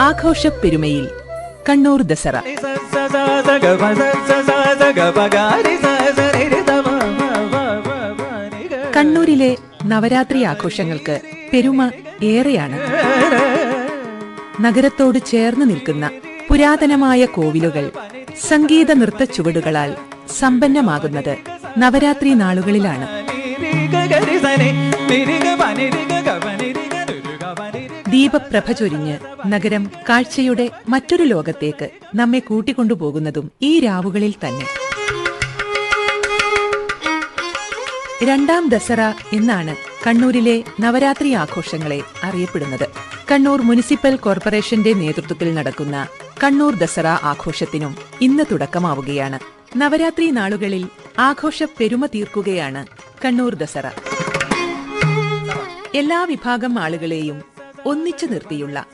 ആഘോഷ പെരുമയിൽ കണ്ണൂർ ദസറ. കണ്ണൂരിലെ നവരാത്രി ആഘോഷങ്ങൾക്ക് പെരുമ ഏറെയാണ്. നഗരത്തോട് ചേർന്ന് നിൽക്കുന്ന പുരാതനമായ കോവിലുകൾ സംഗീത നൃത്ത ചുവടുകളാൽ സമ്പന്നമാകുന്നത് നവരാത്രി നാളുകളിലാണ്. ദീപപ്രഭ ചൊരിഞ്ഞ് നഗരം കാഴ്ചയുടെ മറ്റൊരു ലോകത്തേക്ക് നമ്മെ കൂട്ടിക്കൊണ്ടുപോകുന്നതും ഈ രാവുകളിൽ തന്നെ. രണ്ടാം ദസറ എന്നാണ് കണ്ണൂരിലെ നവരാത്രി ആഘോഷങ്ങളെ അറിയപ്പെടുന്നത്. കണ്ണൂർ മുനിസിപ്പൽ കോർപ്പറേഷന്റെ നേതൃത്വത്തിൽ നടക്കുന്ന കണ്ണൂർ ദസറ ആഘോഷത്തിനും ഇന്ന് തുടക്കമാവുകയാണ്. നവരാത്രി നാളുകളിൽ ആഘോഷ പെരുമ തീർക്കുകയാണ് കണ്ണൂർ ദസറ. എല്ലാ വിഭാഗം ആളുകളെയും ഒന്നിച്ചു നിർത്തിയുള്ള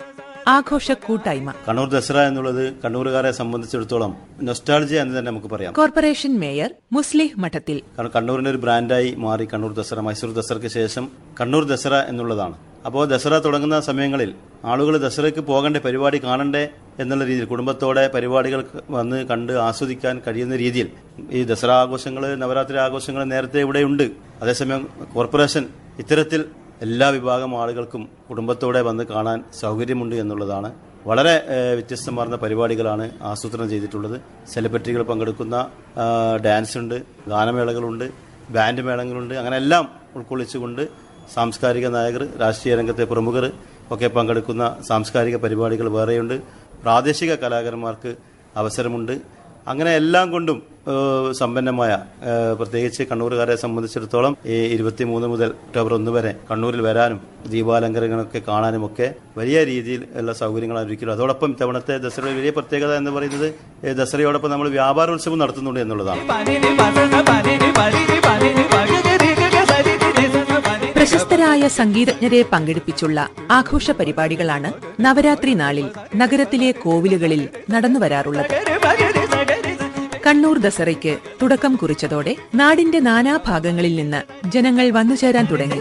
ആഘോഷ കൂട്ടായ്മ. കണ്ണൂർ ദസറ എന്നുള്ളത് കണ്ണൂരുകാരെ സംബന്ധിച്ചിടത്തോളം നൊസ്റ്റാൾജിയ എന്ന് തന്നെ നമുക്ക് പറയാം. കോർപ്പറേഷൻ മേയർ മുസ്ലിഹ് മഠത്തിൽ. കാരണം കണ്ണൂരിന്റെ ഒരു ബ്രാൻഡായി മാറി കണ്ണൂർ ദസറ മൈസൂർ ദസറയ്ക്ക് ശേഷം കണ്ണൂർ ദസറ എന്നുള്ളതാണ്. അപ്പോൾ ദസറ തുടങ്ങുന്ന സമയങ്ങളിൽ ആളുകൾ ദസറയ്ക്ക് പോകേണ്ട പരിപാടി കാണണ്ടേ എന്നുള്ള രീതിയിൽ കുടുംബത്തോടെ പരിപാടികൾ വന്ന് കണ്ട് ആസ്വദിക്കാൻ കഴിയുന്ന രീതിയിൽ ഈ ദസറ ആഘോഷങ്ങൾ നവരാത്രി ആഘോഷങ്ങൾ നേരത്തെ ഇവിടെ ഉണ്ട്. അതേസമയം കോർപ്പറേഷൻ ഇത്തരത്തിൽ എല്ലാ വിഭാഗം ആളുകൾക്കും കുടുംബത്തോടെ വന്ന് കാണാൻ സൗകര്യമുണ്ട് എന്നുള്ളതാണ്. വളരെ വ്യത്യസ്തമാർന്ന പരിപാടികളാണ് ആസൂത്രണം ചെയ്തിട്ടുള്ളത്. സെലിബ്രിറ്റികൾ പങ്കെടുക്കുന്ന ഡാൻസ് ഉണ്ട് ഗാനമേളകളുണ്ട് ബാൻഡ് മേളങ്ങളുണ്ട്. അങ്ങനെ എല്ലാം ഉൾക്കൊള്ളിച്ചുകൊണ്ട് സാംസ്കാരിക നായകർ രാഷ്ട്രീയ രംഗത്തെ പ്രമുഖർ ഒക്കെ പങ്കെടുക്കുന്ന സാംസ്കാരിക പരിപാടികൾ വേറെയുണ്ട്. പ്രാദേശിക കലാകാരന്മാർക്ക് അവസരമുണ്ട്. അങ്ങനെ എല്ലാം കൊണ്ടും സമ്പന്നമായ പ്രത്യേകിച്ച് കണ്ണൂരുകാരെ സംബന്ധിച്ചിടത്തോളം ഈ ഇരുപത്തിമൂന്ന് മുതൽ ഒക്ടോബർ ഒന്ന് വരെ കണ്ണൂരിൽ വരാനും ദീപാലങ്കരങ്ങളൊക്കെ കാണാനും ഒക്കെ വലിയ രീതിയിൽ ഉള്ള സൗകര്യങ്ങളാണ് ഒരുക്കിയത് അതോടൊപ്പം ഇത്തവണത്തെ ദസറയുടെ വലിയ പ്രത്യേകത എന്ന് പറയുന്നത് ദസറയോടൊപ്പം നമ്മൾ വ്യാപാരോത്സവം നടത്തുന്നുണ്ട് എന്നുള്ളതാണ്. പ്രശസ്തരായ സംഗീതജ്ഞരെ പങ്കെടുപ്പിച്ചുള്ള ആഘോഷ പരിപാടികളാണ് നവരാത്രി നാളിൽ നഗരത്തിലെ കോവിലുകളിൽ നടന്നുവരാറുള്ളത് കണ്ണൂർ ദസറയ്ക്ക് തുടക്കം കുറിച്ചതോടെ നാടിന്റെ നാനാഭാഗങ്ങളിൽ നിന്ന് ജനങ്ങൾ വന്നുചേരാൻ തുടങ്ങി.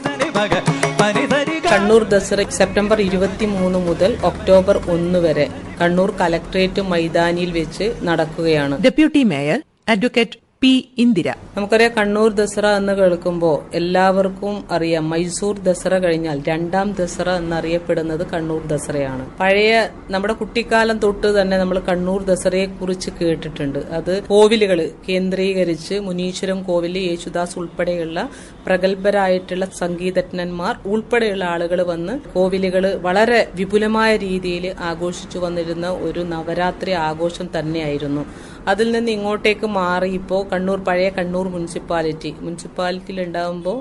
കണ്ണൂർ ദസറ സെപ്റ്റംബർ ഇരുപത്തിമൂന്ന് മുതൽ ഒക്ടോബർ ഒന്ന് വരെ കണ്ണൂർ കലക്ട്രേറ്റ് മൈതാനിയിൽ വെച്ച് നടക്കുകയാണ്. Deputy mayor advocate P Indira. നമുക്കറിയാം കണ്ണൂർ ദസറ എന്ന് കേൾക്കുമ്പോൾ എല്ലാവർക്കും അറിയാം. മൈസൂർ ദസറ കഴിഞ്ഞാൽ രണ്ടാം ദസറ എന്നറിയപ്പെടുന്നത് കണ്ണൂർ ദസറയാണ്. പഴയ നമ്മുടെ കുട്ടിക്കാലം തൊട്ട് തന്നെ നമ്മൾ കണ്ണൂർ ദസറയെ കുറിച്ച് കേട്ടിട്ടുണ്ട്. അത് കോവിലുകൾ കേന്ദ്രീകരിച്ച് മുനീശ്വരം കോവിൽ യേശുദാസ് ഉൾപ്പെടെയുള്ള പ്രഗത്ഭരായിട്ടുള്ള സംഗീതജ്ഞന്മാർ ഉൾപ്പെടെയുള്ള ആളുകൾ വന്ന് കോവിലുകൾ വളരെ വിപുലമായ രീതിയിൽ ആഘോഷിച്ചു വന്നിരുന്ന ഒരു നവരാത്രി ആഘോഷം തന്നെയായിരുന്നു. അതിൽ നിന്ന് ഇങ്ങോട്ടേക്ക് മാറി ഇപ്പോൾ കണ്ണൂർ പഴയ കണ്ണൂർ മുനിസിപ്പാലിറ്റി. മുനിസിപ്പാലിറ്റിയിൽ ഉണ്ടാകുമ്പോൾ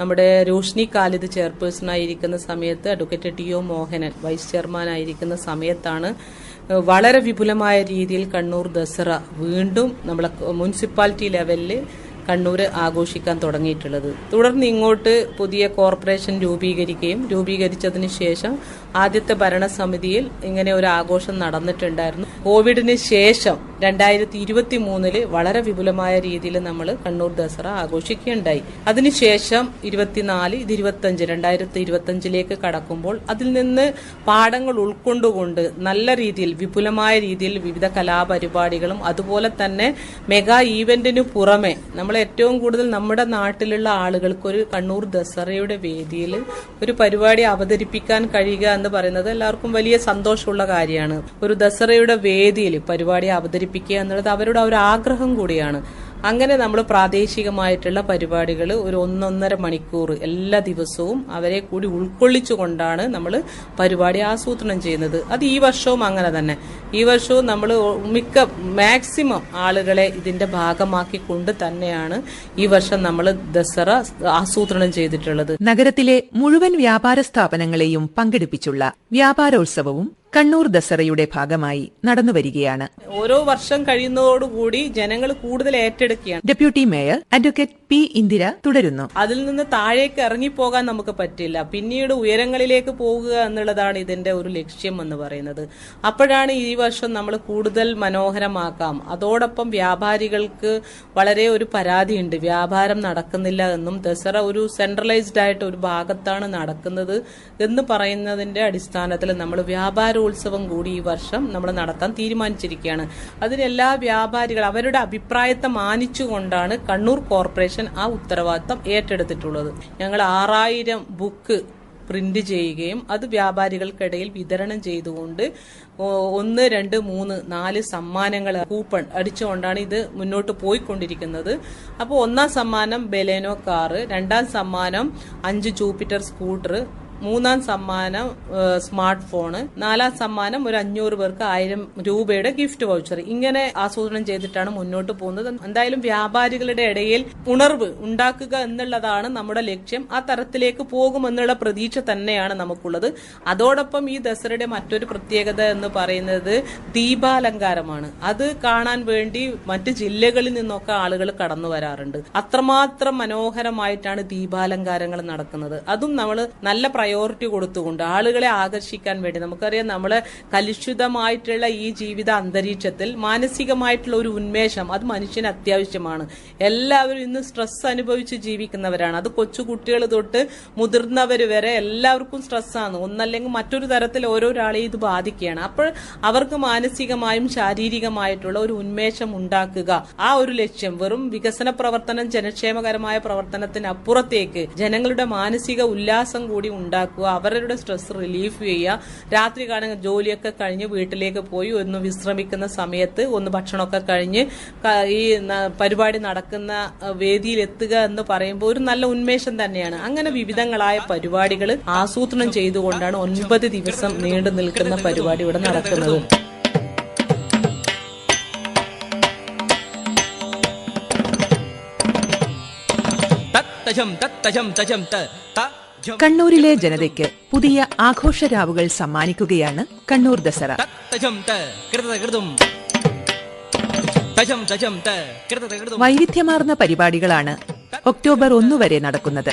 നമ്മുടെ രോഷ്നി കാലിദ് ചെയർപേഴ്സണായിരിക്കുന്ന സമയത്ത് advocate T O Mohanan vice ചെയർമാനായിരിക്കുന്ന സമയത്താണ് വളരെ വിപുലമായ രീതിയിൽ കണ്ണൂർ ദസറ വീണ്ടും നമ്മളെ മുനിസിപ്പാലിറ്റി ലെവലിൽ കണ്ണൂർ ആഘോഷിക്കാൻ തുടങ്ങിയിട്ടുള്ളത്. തുടർന്ന് ഇങ്ങോട്ട് പുതിയ കോർപ്പറേഷൻ രൂപീകരിക്കുകയും രൂപീകരിച്ചതിന് ശേഷം ആദ്യത്തെ ഭരണസമിതിയിൽ ഇങ്ങനെ ഒരു ആഘോഷം നടന്നിട്ടുണ്ടായിരുന്നു. കോവിഡിന് ശേഷം രണ്ടായിരത്തി ഇരുപത്തി മൂന്നിൽ വളരെ വിപുലമായ രീതിയിൽ നമ്മൾ കണ്ണൂർ ദസറ ആഘോഷിക്കുകയുണ്ടായി. അതിനുശേഷം ഇരുപത്തിനാല് ഇത് ഇരുപത്തഞ്ച് രണ്ടായിരത്തി ഇരുപത്തഞ്ചിലേക്ക് കടക്കുമ്പോൾ അതിൽ നിന്ന് പാഠങ്ങൾ ഉൾക്കൊണ്ടുകൊണ്ട് നല്ല രീതിയിൽ വിപുലമായ രീതിയിൽ വിവിധ കലാപരിപാടികളും അതുപോലെ തന്നെ മെഗാ ഈവന്റിനു പുറമെ നമ്മൾ ഏറ്റവും കൂടുതൽ നമ്മുടെ നാട്ടിലുള്ള ആളുകൾക്ക് ഒരു കണ്ണൂർ ദസറയുടെ വേദിയിൽ ഒരു പരിപാടി അവതരിപ്പിക്കാൻ കഴിയുക എന്ന് പറയുന്നത് എല്ലാവർക്കും വലിയ സന്തോഷമുള്ള കാര്യമാണ്. ഒരു ദസറയുടെ വേദിയിൽ പരിപാടി അവതരിപ്പിക്കുക എന്നുള്ളത് അവരുടെ ഒരു ആഗ്രഹം കൂടിയാണ്. അങ്ങനെ നമ്മൾ പ്രാദേശികമായിട്ടുള്ള പരിപാടികൾ ഒരു ഒന്നൊന്നര മണിക്കൂർ എല്ലാ ദിവസവും അവരെ കൂടി ഉൾക്കൊള്ളിച്ചുകൊണ്ടാണ് നമ്മൾ പരിപാടി ആസൂത്രണം ചെയ്യുന്നത്. അത് ഈ വർഷവും അങ്ങനെ തന്നെ. ഈ വർഷവും നമ്മൾ മിക്ക മാക്സിമം ആളുകളെ ഇതിന്റെ ഭാഗമാക്കിക്കൊണ്ട് തന്നെയാണ് ഈ വർഷം നമ്മൾ ദസറ ആസൂത്രണം ചെയ്തിട്ടുള്ളത്. നഗരത്തിലെ മുഴുവൻ വ്യാപാര സ്ഥാപനങ്ങളെയും പങ്കെടുപ്പിച്ചുള്ള വ്യാപാരോത്സവവും കണ്ണൂർ ദസറയുടെ ഭാഗമായി നടന്നുവരികയാണ്. ഓരോ വർഷം കഴിയുന്നതോടുകൂടി ജനങ്ങൾ കൂടുതൽ ഏറ്റെടുക്കുകയാണ്. Deputy mayor advocate P Indira തുടരുന്നു. അതിൽ നിന്ന് താഴേക്ക് ഇറങ്ങിപ്പോകാൻ നമുക്ക് പറ്റില്ല. പിന്നീട് ഉയരങ്ങളിലേക്ക് പോകുക എന്നുള്ളതാണ് ഇതിന്റെ ഒരു ലക്ഷ്യം എന്ന് പറയുന്നത്. അപ്പോഴാണ് ഈ വർഷം നമ്മൾ കൂടുതൽ മനോഹരമാക്കാം. അതോടൊപ്പം വ്യാപാരികൾക്ക് വളരെ ഒരു പരാതിയുണ്ട്. വ്യാപാരം നടക്കുന്നില്ല എന്നും ദസറ ഒരു സെൻട്രലൈസ്ഡ് ആയിട്ട് ഒരു ഭാഗത്താണ് നടക്കുന്നത് എന്ന് പറയുന്നതിന്റെ അടിസ്ഥാനത്തിൽ നമ്മൾ വ്യാപാരോത്സവം കൂടി ഈ വർഷം നമ്മൾ നടത്താൻ തീരുമാനിച്ചിരിക്കുകയാണ്. അതിന് എല്ലാ വ്യാപാരികൾ അവരുടെ അഭിപ്രായത്തെ മാനിച്ചുകൊണ്ടാണ് കണ്ണൂർ കോർപ്പറേഷൻ ആ ഉത്തരവാദിത്തം ഏറ്റെടുത്തിട്ടുള്ളത്. ഞങ്ങൾ ആറായിരം ബുക്ക് പ്രിന്റ് ചെയ്യുകയും അത് വ്യാപാരികൾക്കിടയിൽ വിതരണം ചെയ്തുകൊണ്ട് ഒന്ന് രണ്ട് മൂന്ന് നാല് സമ്മാനങ്ങൾ കൂപ്പൺ അടിച്ചുകൊണ്ടാണ് ഇത് മുന്നോട്ട് പോയിക്കൊണ്ടിരിക്കുന്നത്. അപ്പോൾ ഒന്നാം സമ്മാനം ബെലേനോ കാറ് രണ്ടാം സമ്മാനം അഞ്ച് ജൂപ്പിറ്റർ സ്കൂട്ടർ മൂന്നാം സമ്മാനം സ്മാർട്ട് ഫോണ്. നാലാം സമ്മാനം ഒരു അഞ്ഞൂറ് പേർക്ക് ആയിരം രൂപയുടെ ഗിഫ്റ്റ് വൗച്ചർ. ഇങ്ങനെ ആസൂത്രണം ചെയ്തിട്ടാണ് മുന്നോട്ട് പോകുന്നത്. എന്തായാലും വ്യാപാരികളുടെ ഇടയിൽ ഉണർവ് ഉണ്ടാക്കുക എന്നുള്ളതാണ് നമ്മുടെ ലക്ഷ്യം. ആ തരത്തിലേക്ക് പോകുമെന്നുള്ള പ്രതീക്ഷ തന്നെയാണ് നമുക്കുള്ളത്. അതോടൊപ്പം ഈ ദസറയുടെ മറ്റൊരു പ്രത്യേകത എന്ന് പറയുന്നത് ദീപാലങ്കാരമാണ്. അത് കാണാൻ വേണ്ടി മറ്റ് ജില്ലകളിൽ നിന്നൊക്കെ ആളുകൾ കടന്നു വരാറുണ്ട്. അത്രമാത്രം മനോഹരമായിട്ടാണ് ദീപാലങ്കാരങ്ങൾ നടക്കുന്നത്. അതും നമ്മൾ നല്ല പ്രയോറിറ്റി കൊടുത്തുകൊണ്ട് ആളുകളെ ആകർഷിക്കാൻ വേണ്ടി. നമുക്കറിയാം നമ്മൾ കലുഷിതമായിട്ടുള്ള ഈ ജീവിത അന്തരീക്ഷത്തിൽ മാനസികമായിട്ടുള്ള ഒരു ഉന്മേഷം അത് മനുഷ്യന് അത്യാവശ്യമാണ്. എല്ലാവരും ഇന്ന് സ്ട്രെസ് അനുഭവിച്ച് ജീവിക്കുന്നവരാണ്. അത് കൊച്ചു കുട്ടികൾ തൊട്ട് മുതിർന്നവർ വരെ എല്ലാവർക്കും സ്ട്രെസ്സാണ് ഒന്നല്ലെങ്കിൽ മറ്റൊരു തരത്തിൽ ഓരോരാളെയും ഇത് ബാധിക്കുകയാണ്. അപ്പോൾ അവർക്ക് മാനസികമായും ശാരീരികമായിട്ടുള്ള ഒരു ഉന്മേഷം ഉണ്ടാക്കുക. ആ ഒരു ലക്ഷ്യം വെറും വികസന പ്രവർത്തനം ജനക്ഷേമകരമായ പ്രവർത്തനത്തിന് അപ്പുറത്തേക്ക് ജനങ്ങളുടെ മാനസിക ഉല്ലാസം കൂടി ഉണ്ടാക്കുക അവരുടെ സ്ട്രെസ് റിലീഫ് ചെയ്യുക. രാത്രി കാണുന്ന ജോലിയൊക്കെ കഴിഞ്ഞ് വീട്ടിലേക്ക് പോയി ഒന്ന് വിശ്രമിക്കുന്ന സമയത്ത് ഒന്ന് ഭക്ഷണമൊക്കെ കഴിഞ്ഞ് ഈ പരിപാടി നടക്കുന്ന വേദിയിൽ എത്തുക എന്ന് പറയുമ്പോൾ ഒരു നല്ല ഉന്മേഷം തന്നെയാണ്. അങ്ങനെ വിവിധങ്ങളായ പരിപാടികൾ ആസൂത്രണം ചെയ്തുകൊണ്ടാണ് ഒൻപത് ദിവസം നീണ്ടു നിൽക്കുന്ന പരിപാടി ഇവിടെ നടക്കുന്നത്. തത്തജം തജം തജം ത തജം കണ്ണൂരിലെ ജനതയ്ക്ക് പുതിയ ആഘോഷരാവുകൾ സമ്മാനിക്കുകയാണ് കണ്ണൂർ ദസറ. വൈവിധ്യമാർന്ന പരിപാടികളാണ് ഒക്ടോബർ ഒന്ന് വരെ നടക്കുന്നത്.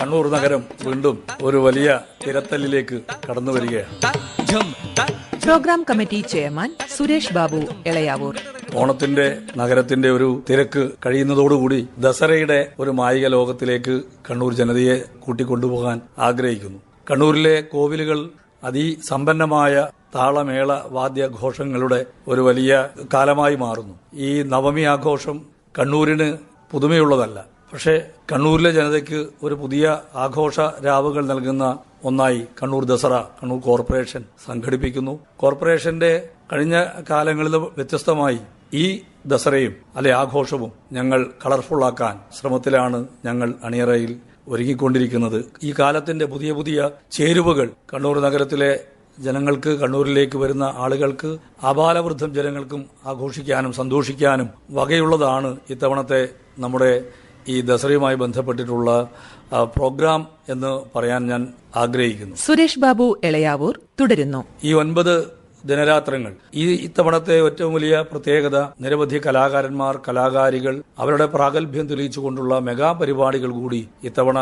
കണ്ണൂർ നഗരം വീണ്ടും ഒരു വലിയ തിരത്തലിലേക്ക് കടന്നു വരികയാണ് തജം programme committee chairman Suresh Babu Elayavoor. ഓണത്തിന്റെ നഗരത്തിന്റെ ഒരു തിരക്ക് കഴിയുന്നതോടുകൂടി ദസറയുടെ ഒരു മായിക ലോകത്തിലേക്ക് കണ്ണൂർ ജനതയെ കൂട്ടിക്കൊണ്ടുപോകാൻ ആഗ്രഹിക്കുന്നു. കണ്ണൂരിലെ കോവിലുകൾ അതിസമ്പന്നമായ താളമേള വാദ്യഘോഷങ്ങളുടെ ഒരു വലിയ കാലമായി മാറുന്നു. ഈ നവമി ആഘോഷം കണ്ണൂരിന് പുതുമയുള്ളതല്ല. പക്ഷേ കണ്ണൂരിലെ ജനതയ്ക്ക് ഒരു പുതിയ ആഘോഷ രാവുകൾ നൽകുന്ന ഒന്നായി കണ്ണൂർ ദസറ കണ്ണൂർ കോർപ്പറേഷൻ സംഘടിപ്പിക്കുന്നു. കോർപ്പറേഷന്റെ കഴിഞ്ഞ കാലങ്ങളിൽ വ്യത്യസ്തമായി ഈ ദസറയും അല്ലെ ആഘോഷവും ഞങ്ങൾ കളർഫുള്ളാക്കാൻ ശ്രമത്തിലാണ് ഞങ്ങൾ അണിയറയിൽ ഒരുങ്ങിക്കൊണ്ടിരിക്കുന്നത്. ഈ കാലത്തിന്റെ പുതിയ പുതിയ ചേരുവകൾ കണ്ണൂർ നഗരത്തിലെ ജനങ്ങൾക്ക് കണ്ണൂരിലേക്ക് വരുന്ന ആളുകൾക്ക് അപാലവൃദ്ധം ജനങ്ങൾക്കും ആഘോഷിക്കാനും സന്തോഷിക്കാനും വകയുള്ളതാണ് ഇത്തവണത്തെ നമ്മുടെ ഈ ദസറയുമായി ബന്ധപ്പെട്ടിട്ടുള്ള പ്രോഗ്രാം എന്ന് പറയാൻ ഞാൻ ആഗ്രഹിക്കുന്നു. സുരേഷ് ബാബു എളയാവൂർ തുടരുന്നു. ഈ ഒൻപത് ദിനരാത്രങ്ങൾ. ഈ ഇത്തവണത്തെ ഏറ്റവും വലിയ പ്രത്യേകത നിരവധി കലാകാരന്മാർ കലാകാരികൾ അവരുടെ പ്രാഗൽഭ്യം തെളിയിച്ചുകൊണ്ടുള്ള മെഗാ പരിപാടികൾ കൂടി ഇത്തവണ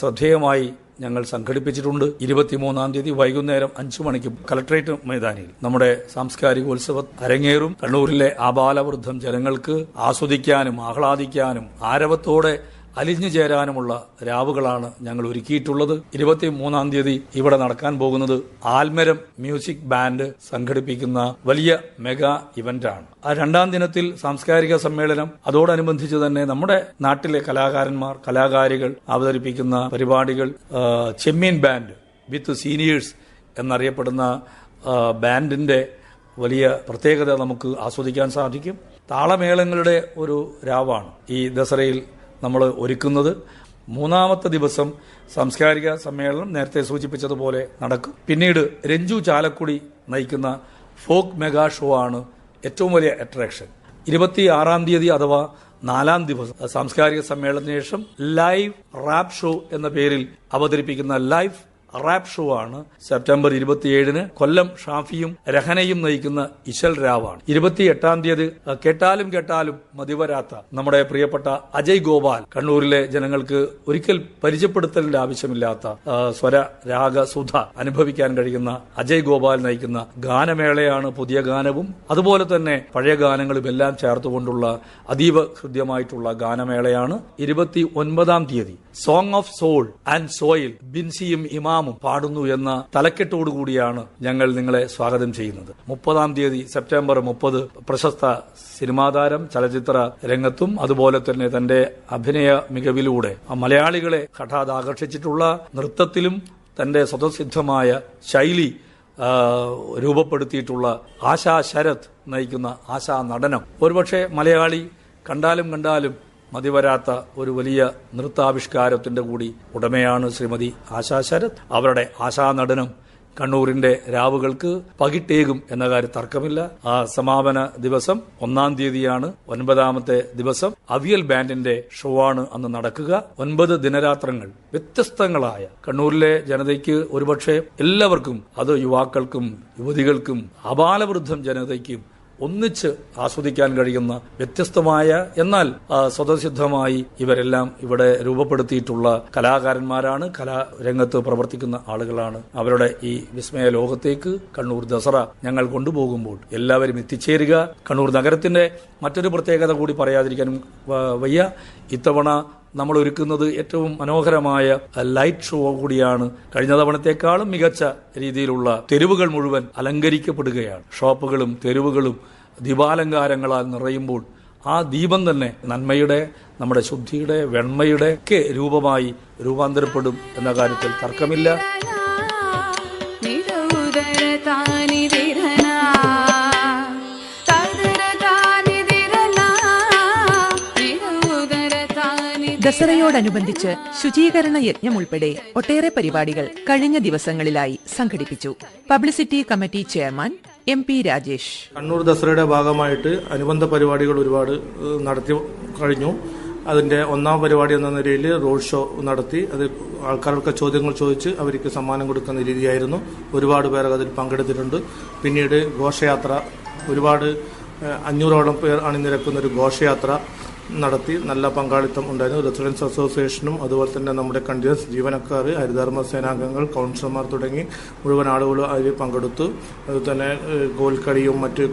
ശ്രദ്ധേയമായി ഞങ്ങൾ സംഘടിപ്പിച്ചിട്ടുണ്ട്. ഇരുപത്തിമൂന്നാം തീയതി വൈകുന്നേരം അഞ്ചു മണിക്ക് കലക്ട്രേറ്റ് മൈതാനിയിൽ നമ്മുടെ സാംസ്കാരികോത്സവം അരങ്ങേറും. കണ്ണൂരിലെ ആബാലവൃദ്ധം ജനങ്ങൾക്ക് ആസ്വദിക്കാനും ആഹ്ലാദിക്കാനും ആരവത്തോടെ അലിഞ്ഞു ചേരാനുമുള്ള രാവുകളാണ് ഞങ്ങൾ ഒരുക്കിയിട്ടുള്ളത്. ഇരുപത്തി മൂന്നാം തീയതി ഇവിടെ നടക്കാൻ പോകുന്നത് ആൽമരം മ്യൂസിക് ബാൻഡ് സംഘടിപ്പിക്കുന്ന വലിയ മെഗാ ഇവന്റാണ്. ആ രണ്ടാം ദിനത്തിൽ സാംസ്കാരിക സമ്മേളനം. അതോടനുബന്ധിച്ച് തന്നെ നമ്മുടെ നാട്ടിലെ കലാകാരന്മാർ കലാകാരികൾ അവതരിപ്പിക്കുന്ന പരിപാടികൾ ചെമ്മീൻ ബാൻഡ് വിത്ത് സീനിയേഴ്സ് എന്നറിയപ്പെടുന്ന ബാൻഡിന്റെ വലിയ പ്രത്യേകത നമുക്ക് ആസ്വദിക്കാൻ സാധിക്കും. താളമേളങ്ങളുടെ ഒരു രാവാണ് ഈ ദസറയിൽ നമ്മൾ ഒരുക്കുന്നത്. മൂന്നാമത്തെ ദിവസം സാംസ്കാരിക സമ്മേളനം നേരത്തെ സൂചിപ്പിച്ചതുപോലെ നടക്കും. പിന്നീട് രഞ്ജു ചാലക്കുടി നയിക്കുന്ന ഫോക്ക് മെഗാ ഷോ ആണ് ഏറ്റവും വലിയ അട്രാക്ഷൻ ഇരുപത്തി ആറാം തീയതി അഥവാ നാലാം ദിവസം സാംസ്കാരിക സമ്മേളനത്തിന് ശേഷം ലൈവ് റാപ്പ് ഷോ എന്ന പേരിൽ അവതരിപ്പിക്കുന്ന ലൈവ് റാപ്പ് ഷോ ആണ് സെപ്റ്റംബർ ഇരുപത്തിയേഴിന് കൊല്ലം ഷാഫിയും രഹനയും നയിക്കുന്ന ഇശൽ രാവാണ്. ഇരുപത്തിയെട്ടാം തീയതി കേട്ടാലും കേട്ടാലും മതിവരാത്ത നമ്മുടെ പ്രിയപ്പെട്ട അജയ് ഗോപാൽ കണ്ണൂരിലെ ജനങ്ങൾക്ക് ഒരിക്കൽ പരിചയപ്പെടുത്തലിന്റെ ആവശ്യമില്ലാത്ത സ്വര രാഗ സുധ അനുഭവിക്കാൻ കഴിയുന്ന അജയ് ഗോപാൽ നയിക്കുന്ന ഗാനമേളയാണ് പുതിയ ഗാനവും. അതുപോലെ തന്നെ പഴയ ഗാനങ്ങളും എല്ലാം ചേർത്തുകൊണ്ടുള്ള അതീവ ഹൃദ്യമായിട്ടുള്ള ഗാനമേളയാണ്. ഇരുപത്തി ഒൻപതാം തീയതി song of soul and soil ബിൻസിയും ഇമാമും പാടുന്നു എന്ന തലക്കെട്ടോടുകൂടിയാണ് ഞങ്ങൾ നിങ്ങളെ സ്വാഗതം ചെയ്യുന്നത്. മുപ്പതാം തീയതി സെപ്റ്റംബർ മുപ്പത് പ്രശസ്ത സിനിമാതാരം ചലച്ചിത്ര രംഗത്തും അതുപോലെ തന്നെ തന്റെ അഭിനയ മികവിലൂടെ മലയാളികളെ ഹഠാത് ആകർഷിച്ചിട്ടുള്ള നൃത്തത്തിലും തന്റെ സ്വതസിദ്ധമായ ശൈലി രൂപപ്പെടുത്തിയിട്ടുള്ള ആശാ ശരത് നയിക്കുന്ന ആശാ നടനം. ഒരുപക്ഷെ മലയാളി കണ്ടാലും കണ്ടാലും മതിവരാത്ത ഒരു വലിയ നൃത്താവിഷ്കാരത്തിന്റെ കൂടി ഉടമയാണ് ശ്രീമതി ആശാ ശരത്. അവരുടെ ആശാ നടനം കണ്ണൂരിന്റെ രാവുകൾക്ക് പകിട്ടേകും എന്ന കാര്യം തർക്കമില്ല. ആ സമാപന ദിവസം ഒന്നാം തീയതിയാണ് ഒൻപതാമത്തെ ദിവസം അവിയൽ ബാൻഡിന്റെ ഷോ ആണ് അന്ന് നടക്കുക. ഒൻപത് ദിനരാത്രങ്ങൾ വ്യത്യസ്തങ്ങളായ കണ്ണൂരിലെ ജനതയ്ക്ക് ഒരുപക്ഷെ എല്ലാവർക്കും അത് യുവാക്കൾക്കും യുവതികൾക്കും അപാലവൃദ്ധം ജനതയ്ക്കും ഒന്നിച്ച് ആസ്വദിക്കാൻ കഴിയുന്ന വ്യത്യസ്തമായ എന്നാൽ സ്വതസിദ്ധമായി ഇവരെല്ലാം ഇവിടെ രൂപപ്പെടുത്തിയിട്ടുള്ള കലാകാരന്മാരാണ് കലാരംഗത്ത് പ്രവർത്തിക്കുന്ന ആളുകളാണ്. അവരുടെ ഈ വിസ്മയ ലോകത്തേക്ക് കണ്ണൂർ ദസറ ഞങ്ങൾ കൊണ്ടുപോകുമ്പോൾ എല്ലാവരും എത്തിച്ചേരുക. കണ്ണൂർ നഗരത്തിന്റെ മറ്റൊരു പ്രത്യേകത കൂടി പറയാതിരിക്കാനും വയ്യ. ഇത്തവണ നമ്മൾ ഒരുക്കുന്നത് ഏറ്റവും മനോഹരമായ ലൈറ്റ് ഷോ കൂടിയാണ്. കഴിഞ്ഞ തവണത്തെക്കാളും മികച്ച രീതിയിലുള്ള തെരുവുകൾ മുഴുവൻ അലങ്കരിക്കപ്പെടുകയാണ്. ഷോപ്പുകളും തെരുവുകളും ദീപാലങ്കാരങ്ങളാൽ നിറയുമ്പോൾ ആ ദീപം തന്നെ നന്മയുടെ നമ്മുടെ ശുദ്ധിയുടെ വെണ്മയുടെ ഒക്കെ രൂപമായി രൂപാന്തരപ്പെടും എന്ന കാര്യത്തിൽ തർക്കമില്ല. ദസറയോടനുബന്ധിച്ച് ശുചീകരണ യജ്ഞം ഉൾപ്പെടെ ഒട്ടേറെ പരിപാടികൾ കഴിഞ്ഞ ദിവസങ്ങളിലായി സംഘടിപ്പിച്ചു. Publicity committee chairman M P Rajesh. Kannur ദസറയുടെ ഭാഗമായിട്ട് അനുബന്ധ പരിപാടികൾ ഒരുപാട് നടത്തി കഴിഞ്ഞു. അതിന്റെ ഒന്നാം പരിപാടി എന്ന നിലയിൽ റോഡ് ഷോ നടത്തി. അത് ആൾക്കാർക്ക് ചോദ്യങ്ങൾ ചോദിച്ച് അവർക്ക് സമ്മാനം കൊടുക്കുന്ന രീതിയായിരുന്നു. ഒരുപാട് പേർ അതിൽ പങ്കെടുത്തിട്ടുണ്ട്. പിന്നീട് ഘോഷയാത്ര. ഒരുപാട് അഞ്ഞൂറോളം പേർ അണിനിരക്കുന്ന ഒരു ഘോഷയാത്ര. നടത്തി നല്ല പങ്കാളിത്തം ഉണ്ടായിരുന്നു. റെസിഡൻസ് അസോസിയേഷനും അതുപോലെ തന്നെ നമ്മുടെ കണ്ടിന്യൂസ് ജീവനക്കാർ ഹരിതകർമ്മ സേനാംഗങ്ങൾ കൗൺസിലർമാർ തുടങ്ങി മുഴുവൻ ആളുകളും അതിൽ പങ്കെടുത്തു. അതുതന്നെ ഗോൽക്കളിയും മറ്റ്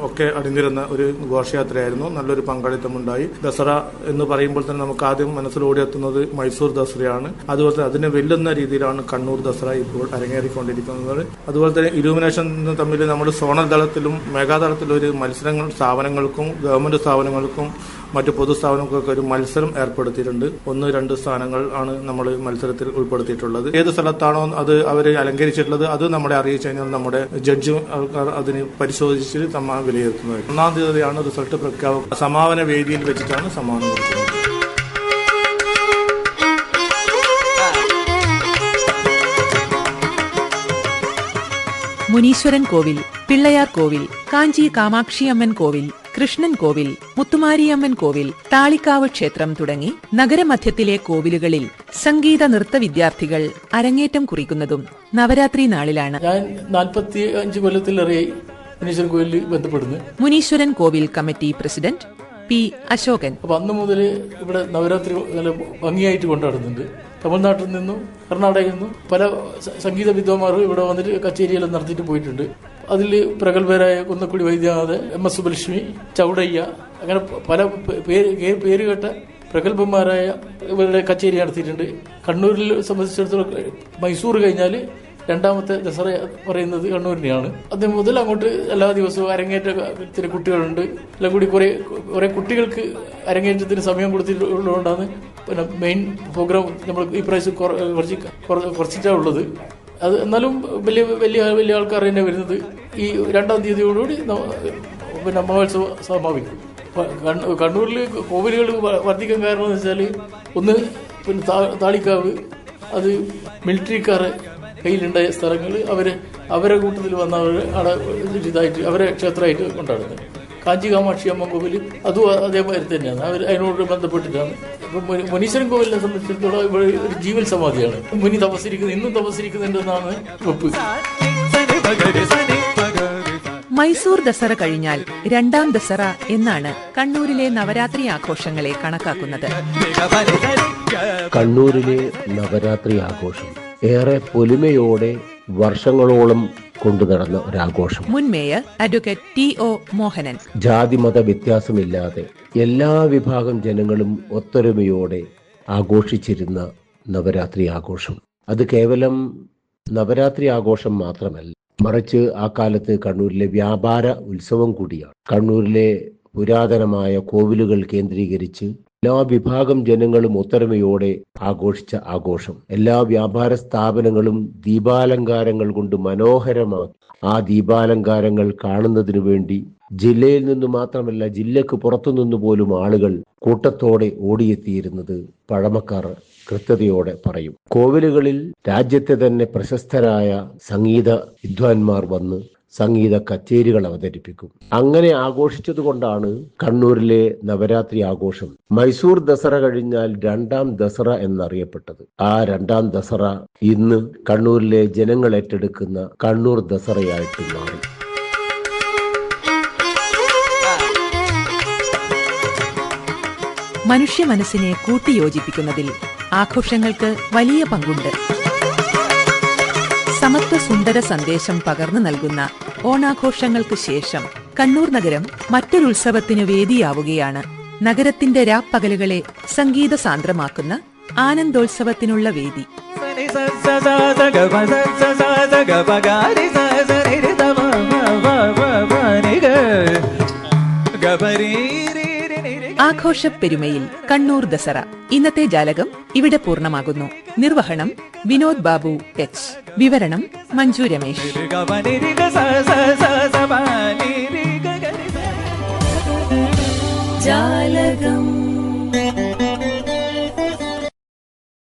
ഒക്കെ അണിനിരുന്ന ഒരു ഘോഷയാത്രയായിരുന്നു. നല്ലൊരു പങ്കാളിത്തം ഉണ്ടായി ദസറ എന്ന് പറയുമ്പോൾ തന്നെ നമുക്ക് ആദ്യം മനസ്സിലോടിയെത്തുന്നത് മൈസൂർ ദസറയാണ്. അതുപോലെ തന്നെ അതിനെ വെല്ലുന്ന രീതിയിലാണ് കണ്ണൂർ ദസറ ഇപ്പോൾ അരങ്ങേറിക്കൊണ്ടിരിക്കുന്നത്. അതുപോലെ തന്നെ ഇലൂമിനേഷൻ തമ്മിൽ നമ്മൾ സോണൽ തലത്തിലും മേഘാതലത്തിലും ഒരു മത്സരങ്ങൾ സ്ഥാപനങ്ങൾക്കും ഗവൺമെന്റ് സ്ഥാപനങ്ങൾക്കും മറ്റു പൊതുസ്ഥാപനങ്ങൾക്കൊക്കെ ഒരു മത്സരം ഏർപ്പെടുത്തിയിട്ടുണ്ട്. ഒന്ന് രണ്ട് സ്ഥാനങ്ങൾ ആണ് നമ്മൾ മത്സരത്തിൽ ഉൾപ്പെടുത്തിയിട്ടുള്ളത്. ഏത് സ്ഥലത്താണോ അത് അവർ അലങ്കരിച്ചിട്ടുള്ളത് അത് നമ്മളെ അറിയിച്ചു കഴിഞ്ഞാൽ നമ്മുടെ ജഡ്ജ് ആൾക്കാർ അതിന് പരിശോധിച്ച് സമ്മാനം വിലയിരുത്തുന്നത് ഒന്നാം തീയതിയാണ് റിസൾട്ട് പ്രഖ്യാപനം സമാപന വേദിയിൽ വെച്ചിട്ടാണ് സമ്മാനം കൊടുക്കുന്നത്. മുനീശ്വരൻ കോവിൽ പിള്ളയാർ കോവിൽ കാഞ്ചി കാമാക്ഷിയമ്മൻ കോവിൽ. കൃഷ്ണൻ കോവിൽ മുത്തുമാരിയമ്മൻ കോവിൽ താളിക്കാവ് ക്ഷേത്രം തുടങ്ങി നഗരമധ്യത്തിലെ കോവിലുകളിൽ സംഗീത നൃത്ത വിദ്യാർത്ഥികൾ അരങ്ങേറ്റം കുറിക്കുന്നതും നവരാത്രി നാളിലാണ്. ഞാൻ നാൽപ്പത്തി അഞ്ച് കൊല്ലത്തിലേറെ മുനീശ്വരൻ കോയിലിൽ ബന്ധപ്പെടുന്നു. Muneeswaran Kovil committee president P Ashokan. അപ്പൊ അന്ന് മുതൽ ഇവിടെ നവരാത്രി നല്ല ഭംഗിയായിട്ട് കൊണ്ടാടുന്നുണ്ട്. തമിഴ്നാട്ടിൽ നിന്നും കർണാടകയിൽ നിന്നും പല സംഗീത വിദ്വാന്മാർ ഇവിടെ വന്നിട്ട് കച്ചേരിയെല്ലാം നടത്തിയിട്ട് പോയിട്ടുണ്ട്. അതിൽ പ്രഗത്ഭരായ കുന്നക്കുടി വൈദ്യനാഥ് എം എസ് സുബലക്ഷ്മി ചൗടയ്യ അങ്ങനെ പല പേര് കേട്ട പ്രഗത്ഭന്മാരായ ഇവരുടെ കച്ചേരി നടത്തിയിട്ടുണ്ട്. കണ്ണൂരിൽ സംബന്ധിച്ചിടത്തോളം മൈസൂർ കഴിഞ്ഞാൽ രണ്ടാമത്തെ ദസറ പറയുന്നത് കണ്ണൂരിനെയാണ്. അത് മുതൽ അങ്ങോട്ട് എല്ലാ ദിവസവും അരങ്ങേറ്റത്തിന് കുട്ടികളുണ്ട്. എല്ലാം കൂടി കുറെ കുറെ കുട്ടികൾക്ക് അരങ്ങേറ്റത്തിന് സമയം കൊടുത്തിട്ടുള്ളതുകൊണ്ടാണ് പിന്നെ മെയിൻ പ്രോഗ്രാം നമ്മൾ ഈ പ്രാവശ്യം കുറ- കുറച്ച് കുറ- കുറച്ചിട്ടാണ് ഉള്ളത്. അത് എന്നാലും വലിയ വലിയ വലിയ ആൾക്കാർ തന്നെ വരുന്നത് ഈ രണ്ടാം തീയതിയോടുകൂടി പിന്നെ മഹോത്സവം സമാപിക്കും. കണ്ണൂരിൽ കോവിലുകൾ വർദ്ധിക്കാൻ കാരണം എന്ന് വെച്ചാൽ ഒന്ന് പിന്നെ താളിക്കാവ് അത് മിലിറ്ററിക്കാരെ കയ്യിലുണ്ടായ സ്ഥലങ്ങൾ അവർ അവരെ കൂട്ടത്തിൽ വന്നവർ അവിടെ ഇതായിട്ട് അവരെ ക്ഷേത്രമായിട്ട് കൊണ്ടാടുന്നത്. കാഞ്ചി കാമാക്ഷി അമ്മ കോവിൽ അതും അതേമാതിരി തന്നെയാണ്. അവർ അതിനോട് ബന്ധപ്പെട്ടിട്ടാണ് മുനീശ്വരൻ കോവിലിനെ സംബന്ധിച്ചിടത്തോളം ഇവിടെ ഒരു ജീവൽ സമാധിയാണ്. മുനി തപസ്സിരിക്കുന്നത് ഇന്നും തപസ്സിരിക്കുന്നുണ്ടെന്നാണ് ഒപ്പ് മൈസൂർ ദസറ കഴിഞ്ഞാൽ രണ്ടാം ദസറ എന്നാണ് കണ്ണൂരിലെ നവരാത്രി ആഘോഷങ്ങളെ കണക്കാക്കുന്നത്. കണ്ണൂരിലെ നവരാത്രി ആഘോഷം ഏറെ പൊലിമയോടെ വർഷങ്ങളോളം കൊണ്ടു നടന്ന ഒരാഘോഷം. മുൻ mayor advocate T O Mohanan. ജാതി മത വ്യത്യാസമില്ലാതെ എല്ലാ വിഭാഗം ജനങ്ങളും ഒത്തൊരുമയോടെ ആഘോഷിച്ചിരുന്ന നവരാത്രി ആഘോഷം. അത് കേവലം നവരാത്രി ആഘോഷം മാത്രമല്ല മറിച്ച് ആ കാലത്ത് കണ്ണൂരിലെ വ്യാപാര ഉത്സവം കൂടിയാണ്. കണ്ണൂരിലെ പുരാതനമായ കോവിലുകൾ കേന്ദ്രീകരിച്ച് എല്ലാ വിഭാഗം ജനങ്ങളും ഒത്തൊരുമയോടെ ആഘോഷിച്ച ആഘോഷം. എല്ലാ വ്യാപാര സ്ഥാപനങ്ങളും ദീപാലങ്കാരങ്ങൾ കൊണ്ട് മനോഹരമാക്കി. ആ ദീപാലങ്കാരങ്ങൾ കാണുന്നതിനു വേണ്ടി ജില്ലയിൽ നിന്ന് മാത്രമല്ല ജില്ലക്ക് പുറത്തുനിന്ന് പോലും ആളുകൾ കൂട്ടത്തോടെ ഓടിയെത്തിയിരുന്നത് പഴമക്കാർ കൃത്യതയോടെ പറയും. കോവിലുകളിൽ രാജ്യത്തെ തന്നെ പ്രശസ്തരായ സംഗീത വിദ്വാൻമാർ വന്ന് സംഗീത കച്ചേരികൾ അവതരിപ്പിക്കും. അങ്ങനെ ആഘോഷിച്ചതുകൊണ്ടാണ് കണ്ണൂരിലെ നവരാത്രി ആഘോഷം. മൈസൂർ ദസറ കഴിഞ്ഞാൽ രണ്ടാം ദസറ എന്നറിയപ്പെട്ടത്. ആ രണ്ടാം ദസറ ഇന്ന് കണ്ണൂരിലെ ജനങ്ങൾ ഏറ്റെടുക്കുന്ന കണ്ണൂർ ദസറയായിട്ട് മാറി. മനുഷ്യ മനസ്സിനെ കൂട്ടിയോജിപ്പിക്കുന്നതിൽ ആഘോഷങ്ങൾക്ക് വലിയ പങ്കുണ്ട്. സമത്വ സുന്ദര സന്ദേശം പകർന്നു നൽകുന്ന ഓണാഘോഷങ്ങൾക്ക് ശേഷം കണ്ണൂർ നഗരം മറ്റൊരു ഉത്സവത്തിന് വേദിയാവുകയാണ്. നഗരത്തിന്റെ രാപ്പകലുകളെ സംഗീത സാന്ദ്രമാക്കുന്ന ആനന്ദോത്സവത്തിനുള്ള വേദി. ആഘോഷപ്പെരുമയിൽ കണ്ണൂർ ദസറ. ഇന്നത്തെ ജാലകം ഇവിടെ പൂർണമാകുന്നു. നിർവഹണം വിനോദ് ബാബു എച്ച്. വിവരണം മഞ്ജു രമേശ്. ജാലകം